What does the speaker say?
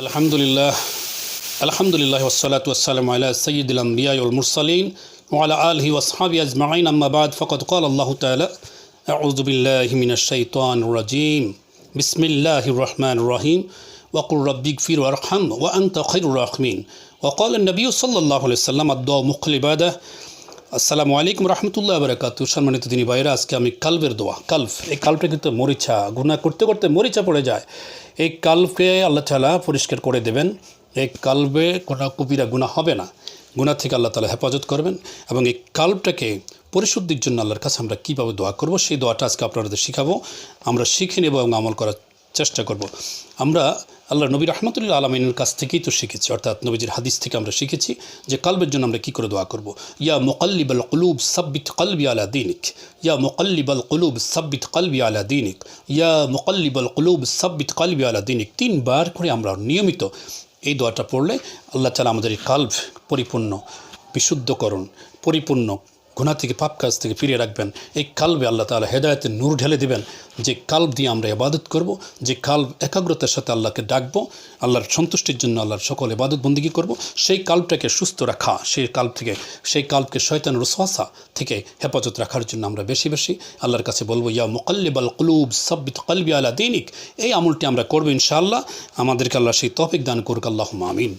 الحمد لله الحمد لله والصلاة والسلام على سيد الأنبياء والمرسلين وعلى آله وأصحابه أجمعين أما بعد فقد قال الله تعالى أعوذ بالله من الشيطان الرجيم بسم الله الرحمن الرحيم وقل ربي اغفر وارحم وأنت خير الراحمين وقال النبي صلى الله عليه وسلم الدعاء مقلباده আসসালামু আলাইকুম রহমতুল্লাহ বারাকাত সম্মানিত তিনি বাইরে আজকে আমি কালবের দোয়া, কালফ, এই কালফটা কিন্তু মরিচা গুণা করতে করতে মরিচা পড়ে যায়। এই কালফে আল্লাহ তালা পরিষ্কার করে দেবেন, এই কালবে কোনো কবিরা গুণা হবে না। গুণা থেকে আল্লাহ তালা হেফাজত করবেন এবং এই কাল্পটাকে পরিশুদ্ধির জন্য আল্লাহর কাছে আমরা কীভাবে দোয়া করব, সেই দোয়াটা আজকে আপনাদের শিখাবো। আমরা শিখে নেব এবং আমল করার চেষ্টা করব। আমরা আল্লাহ নবী রহমতুল্লাহ আলমিনের কাছ থেকেই তো শিখেছি, অর্থাৎ নবীজির হাদিস থেকে আমরা শিখেছি যে কালবের জন্য আমরা কী করে দোয়া করব। ইয়া মোকাল্লিবাল কলুব সাব্বিত কলবি আলা দিনিক, ইয়া মোকাল্লিবাল কলুব সাব্বিত কলবি আলা দিনিক, ইয়া মোকাল্লিবাল কলুব সাব্বিত কলবি আলা দিনিক। তিনবার করে আমরা নিয়মিত এই দোয়াটা পড়লে আল্লাহ তালা আমাদের এই কাল্ব পরিপূর্ণ, বিশুদ্ধকরণ, পরিপূর্ণ গুণা থেকে, পাপ কাজ থেকে ফিরিয়ে রাখবেন। এই কালবে আল্লাহ তালা হেদায়তের নূর ঢেলে দেবেন। যে কাল্ব দিয়ে আমরা ইবাদত করব, যে কাল্ব একাগ্রতার সাথে আল্লাহকে ডাকবো, আল্লাহর সন্তুষ্টির জন্য আল্লাহর সকল ইবাদত বন্দিগি করব, সেই কাল্বটাকে সুস্থ রাখা, সেই কাল্ব থেকে, সেই কাল্বকে শয়তান রসওয়াসা থেকে হেফাজত রাখার জন্য আমরা বেশি বেশি আল্লাহর কাছে বলব, ইয়া মুকাল্লিব আল কুলুব, সাব্বিত কলবি আলা দিনিক। এই আমলটি আমরা করব ইনশাআল্লাহ। আমাদেরকে আল্লাহ সেই তফিক দান করুক আল্লাহ আমিন।